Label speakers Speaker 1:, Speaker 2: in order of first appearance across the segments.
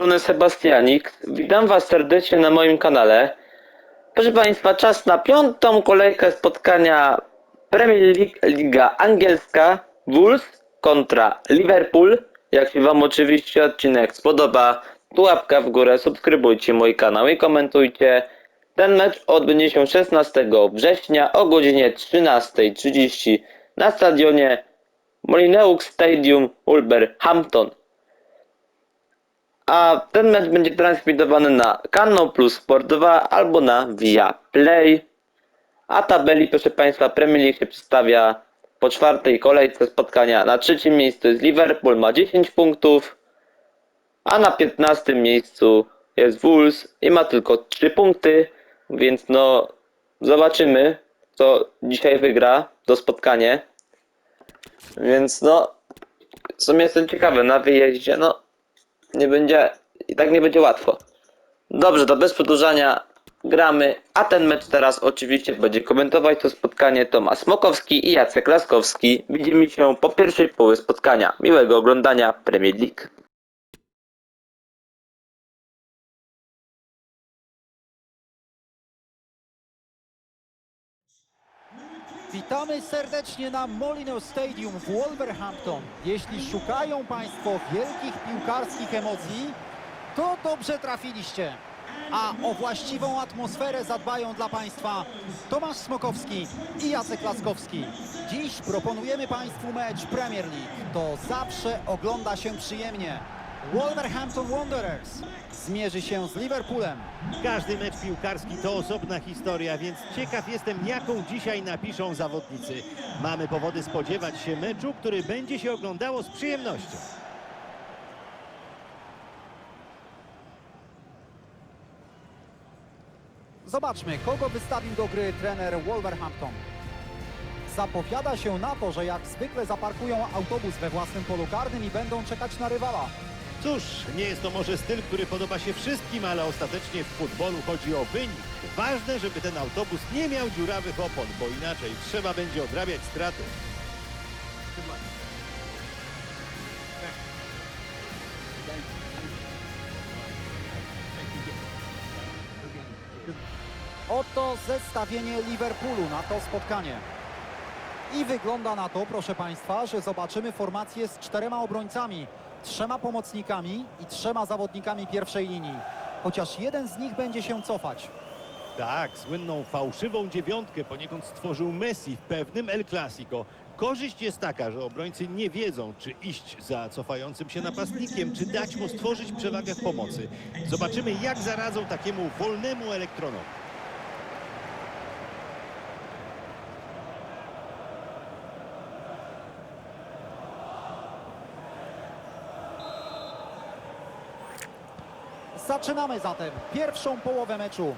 Speaker 1: strony Sebastianik. Witam Was serdecznie na moim kanale. Proszę Państwa, czas na piątą kolejkę spotkania Premier League Liga Angielska Wolves kontra Liverpool. Jak się Wam oczywiście odcinek spodoba, tu łapka w górę, subskrybujcie mój kanał i komentujcie. Ten mecz odbędzie się 16 września o godzinie 13.30 na stadionie Molineux Stadium Wolverhampton. A ten mecz będzie transmitowany na Kanał Plus Sport 2 albo na Via Play. A tabeli, proszę Państwa, Premier League się przedstawia po czwartej kolejce spotkania. Na trzecim miejscu jest Liverpool, ma 10 punktów, a na 15 miejscu jest Wolves i ma tylko 3 punkty, więc no zobaczymy, kto dzisiaj wygra to spotkanie. Więc no, w sumie jestem ciekawy, na wyjeździe, no nie będzie, i tak nie będzie łatwo. Dobrze, to bez przedłużania gramy, a ten mecz teraz oczywiście będzie komentować to spotkanie Tomasz Smokowski i Jacek Laskowski. Widzimy się po pierwszej połowie spotkania. Miłego oglądania Premier League.
Speaker 2: Witamy serdecznie na Molino Stadium w Wolverhampton. Jeśli szukają Państwo wielkich piłkarskich emocji, to dobrze trafiliście. A o właściwą atmosferę zadbają dla Państwa Tomasz Smokowski i Jacek Laskowski. Dziś proponujemy Państwu mecz Premier League. To zawsze ogląda się przyjemnie. Wolverhampton Wanderers zmierzy się z Liverpoolem.
Speaker 3: Każdy mecz piłkarski to osobna historia, więc ciekaw jestem, jaką dzisiaj napiszą zawodnicy. Mamy powody spodziewać się meczu, który będzie się oglądało z przyjemnością.
Speaker 2: Zobaczmy, kogo wystawił do gry trener Wolverhampton. Zapowiada się na to, że jak zwykle zaparkują autobus we własnym polu karnym i będą czekać na rywala.
Speaker 3: Cóż, nie jest to może styl, który podoba się wszystkim, ale ostatecznie w futbolu chodzi o wynik. Ważne, żeby ten autobus nie miał dziurawych opon, bo inaczej trzeba będzie odrabiać straty.
Speaker 2: Oto zestawienie Liverpoolu na to spotkanie. I wygląda na to, proszę Państwa, że zobaczymy formację z czterema obrońcami, trzema pomocnikami i trzema zawodnikami pierwszej linii. Chociaż jeden z nich będzie się cofać.
Speaker 3: Tak, słynną fałszywą dziewiątkę poniekąd stworzył Messi w pewnym El Clasico. Korzyść jest taka, że obrońcy nie wiedzą, czy iść za cofającym się napastnikiem, czy dać mu stworzyć przewagę w pomocy. Zobaczymy, jak zaradzą takiemu wolnemu elektronowi.
Speaker 2: Zaczynamy zatem pierwszą połowę meczu.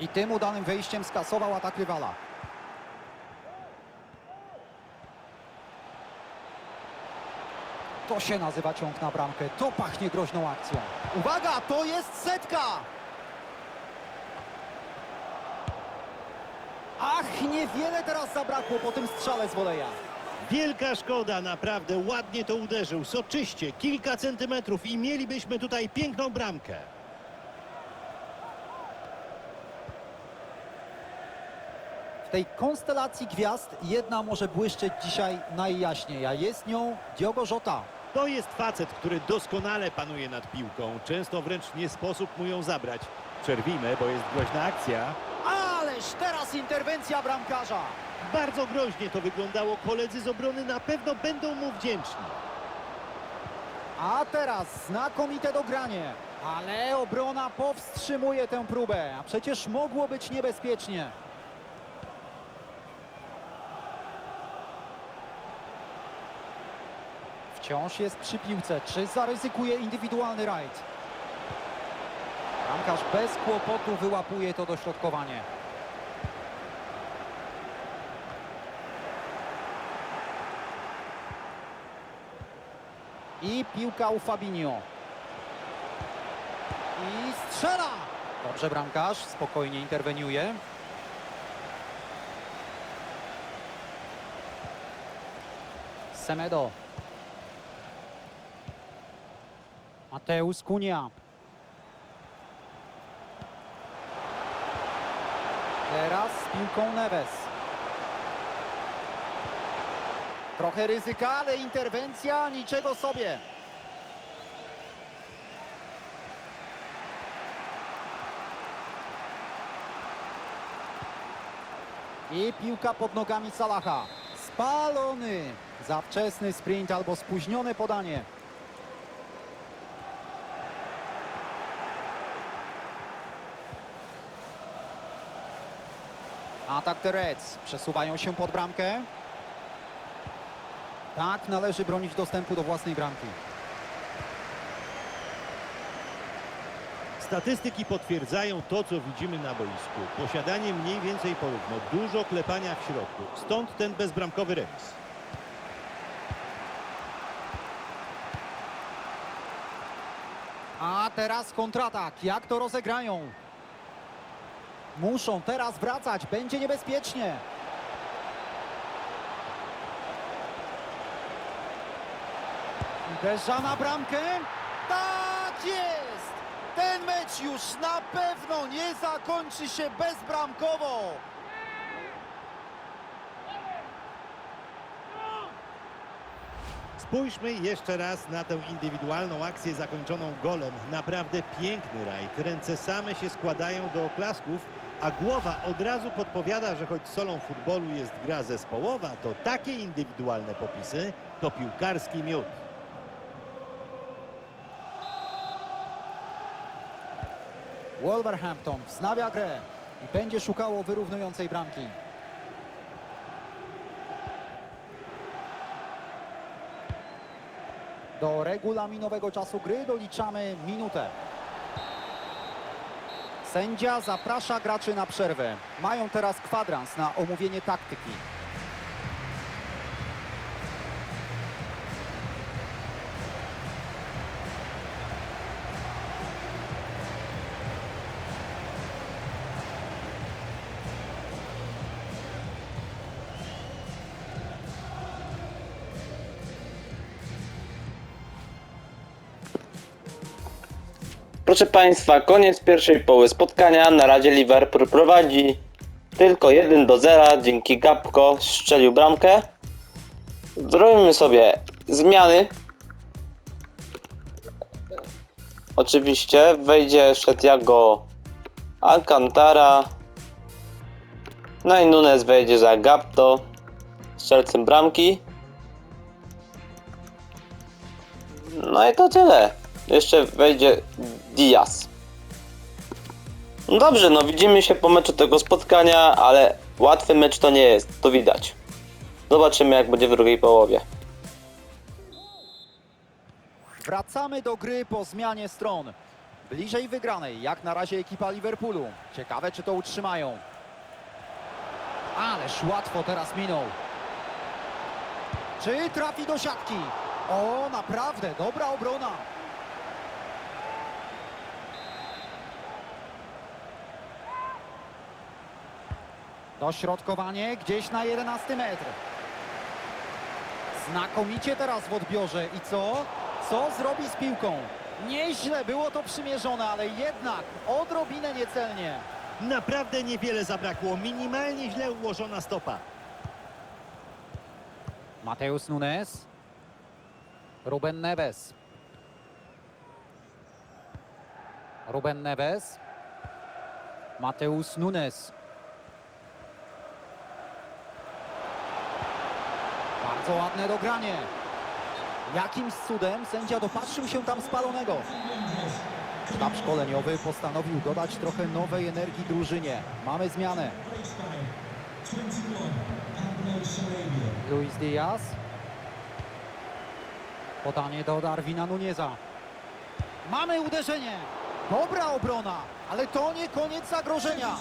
Speaker 2: I tym udanym wejściem skasował atak rywala. To się nazywa ciąg na bramkę. To pachnie groźną akcją. Uwaga, to jest setka! Ach, niewiele teraz zabrakło po tym strzale z woleja.
Speaker 3: Wielka szkoda, naprawdę ładnie to uderzył, soczyście, kilka centymetrów i mielibyśmy tutaj piękną bramkę.
Speaker 2: W tej konstelacji gwiazd jedna może błyszczeć dzisiaj najjaśniej, a jest nią Diogo Jota.
Speaker 3: To jest facet, który doskonale panuje nad piłką, często wręcz nie sposób mu ją zabrać. Przerwijmy, bo jest groźna akcja.
Speaker 2: Ależ teraz interwencja bramkarza.
Speaker 3: Bardzo groźnie to wyglądało. Koledzy z obrony na pewno będą mu wdzięczni.
Speaker 2: A teraz znakomite dogranie. Ale obrona powstrzymuje tę próbę, a przecież mogło być niebezpiecznie. Wciąż jest przy piłce. Czy zaryzykuje indywidualny rajd? Bramkarz bez kłopotu wyłapuje to dośrodkowanie. I piłka u Fabinho. I strzela! Dobrze bramkarz, spokojnie interweniuje. Semedo. Mateusz Kunia. Teraz z piłką Neves. Trochę ryzyka, ale interwencja niczego sobie. I piłka pod nogami Salaha. Spalony. Za wczesny sprint albo spóźnione podanie. Atak the Reds. Przesuwają się pod bramkę. Tak, należy bronić dostępu do własnej bramki.
Speaker 3: Statystyki potwierdzają to, co widzimy na boisku. Posiadanie mniej więcej porówno, dużo klepania w środku. Stąd ten bezbramkowy remis.
Speaker 2: A teraz kontratak. Jak to rozegrają? Muszą teraz wracać. Będzie niebezpiecznie. Uderza na bramkę. Tak jest! Ten mecz już na pewno nie zakończy się bezbramkowo.
Speaker 3: Spójrzmy jeszcze raz na tę indywidualną akcję zakończoną golem. Naprawdę piękny rajd. Ręce same się składają do oklasków, a głowa od razu podpowiada, że choć solą futbolu jest gra zespołowa, to takie indywidualne popisy to piłkarski miód.
Speaker 2: Wolverhampton wznawia grę i będzie szukało wyrównującej bramki. Do regulaminowego czasu gry doliczamy minutę. Sędzia zaprasza graczy na przerwę. Mają teraz kwadrans na omówienie taktyki.
Speaker 1: Proszę Państwa, koniec pierwszej połowy spotkania. Na razie Liverpool prowadzi tylko 1 do 0. Dzięki Gapko strzelił bramkę. Zrobimy sobie zmiany. Oczywiście wejdzie Szetiago Alcantara. No i Nunes wejdzie za Gapto strzelcem bramki. No i to tyle. Jeszcze wejdzie Diaz. No dobrze, no widzimy się po meczu tego spotkania, ale łatwy mecz to nie jest, to widać. Zobaczymy jak będzie w drugiej połowie.
Speaker 2: Wracamy do gry po zmianie stron. Bliżej wygranej, jak na razie ekipa Liverpoolu. Ciekawe, czy to utrzymają. Ależ łatwo teraz minął. Czy trafi do siatki? O, naprawdę, dobra obrona. Dośrodkowanie gdzieś na 11 metr. Znakomicie teraz w odbiorze. I co? Co zrobi z piłką? Nieźle było to przymierzone, ale jednak odrobinę niecelnie.
Speaker 3: Naprawdę niewiele zabrakło, minimalnie źle ułożona stopa.
Speaker 2: Mateus Nunes. Ruben Neves. Ruben Neves. Mateus Nunes. Bardzo ładne dogranie. Jakimś cudem sędzia dopatrzył się tam spalonego. Sztab szkoleniowy postanowił dodać trochę nowej energii drużynie. Mamy zmianę. Luis Diaz. Podanie do Darwina Nuneza. Mamy uderzenie. Dobra obrona, ale to nie koniec zagrożenia.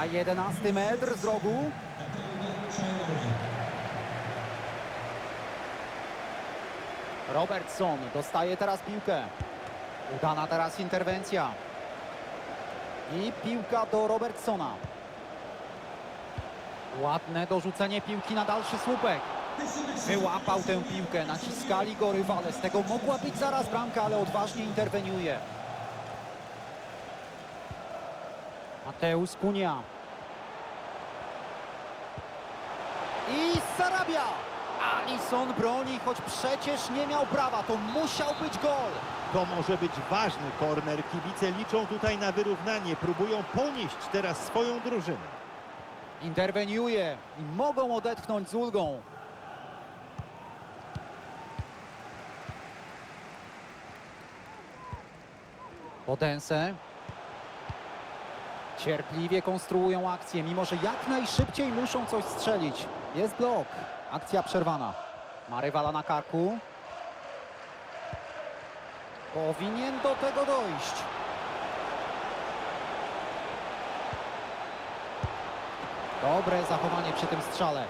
Speaker 2: A 11 metr z rogu. Robertson dostaje teraz piłkę. Udana teraz interwencja. I piłka do Robertsona. Ładne dorzucenie piłki na dalszy słupek. Wyłapał tę piłkę, naciskali go rywale. Z tego mogła być zaraz bramka, ale odważnie interweniuje. Mateusz Kunia. I Sarabia. Alison broni, choć przecież nie miał prawa. To musiał być gol.
Speaker 3: To może być ważny korner. Kibice liczą tutaj na wyrównanie. Próbują ponieść teraz swoją drużynę.
Speaker 2: Interweniuje i mogą odetchnąć z ulgą. Odense. Cierpliwie konstruują akcję, mimo że jak najszybciej muszą coś strzelić. Jest blok. Akcja przerwana. Ma rywala na karku. Powinien do tego dojść. Dobre zachowanie przy tym strzale.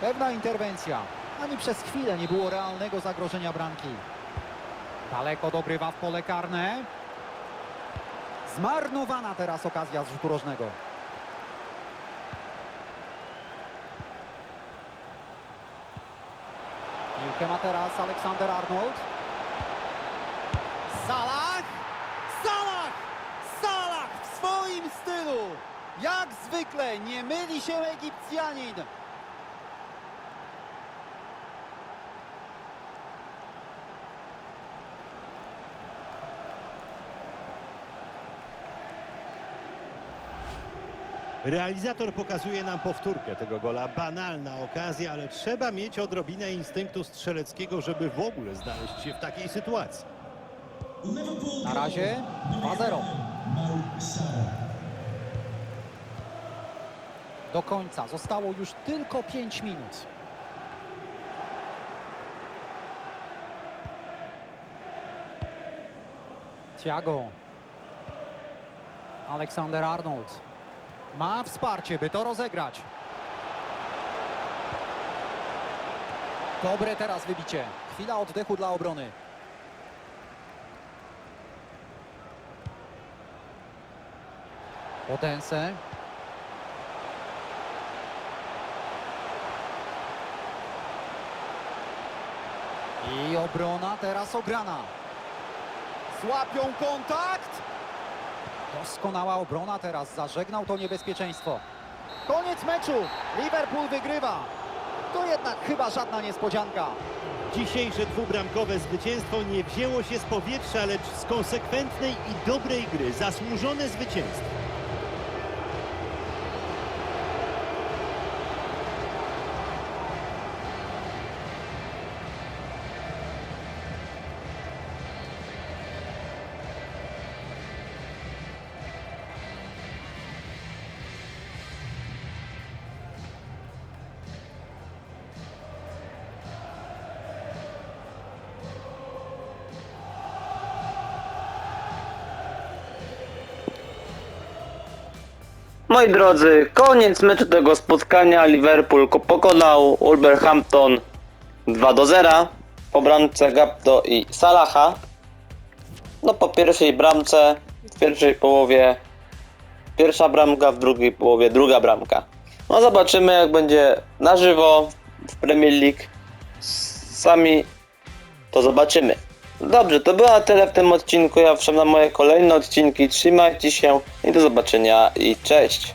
Speaker 2: Pewna interwencja. Ani przez chwilę nie było realnego zagrożenia bramki. Daleko dogrywa w pole karne. Zmarnowana teraz okazja z rzutu rożnego. Piłkę ma teraz Aleksander Arnold. Salah! Salah! Salah w swoim stylu! Jak zwykle nie myli się Egipcjanin.
Speaker 3: Realizator pokazuje nam powtórkę tego gola. Banalna okazja, ale trzeba mieć odrobinę instynktu strzeleckiego, żeby w ogóle znaleźć się w takiej sytuacji.
Speaker 2: Na razie 2-0. Do końca zostało już tylko 5 minut. Thiago. Aleksander Arnold. Ma wsparcie, by to rozegrać. Dobre teraz wybicie. Chwila oddechu dla obrony. Odense. I obrona teraz ograna. Złapią kontakt. Doskonała obrona teraz. Zażegnał to niebezpieczeństwo. Koniec meczu. Liverpool wygrywa. To jednak chyba żadna niespodzianka.
Speaker 3: Dzisiejsze dwubramkowe zwycięstwo nie wzięło się z powietrza, lecz z konsekwentnej i dobrej gry. Zasłużone zwycięstwo.
Speaker 1: Moi drodzy, koniec meczu tego spotkania. Liverpool ko- pokonał Wolverhampton 2 do 0 po bramce Gapto i Salaha. No po pierwszej bramce, w pierwszej połowie pierwsza bramka, w drugiej połowie druga bramka. No zobaczymy jak będzie na żywo w Premier League. Sami to zobaczymy. Dobrze, to było na tyle w tym odcinku. Ja wszedłem na moje kolejne odcinki. Trzymajcie się i do zobaczenia i cześć.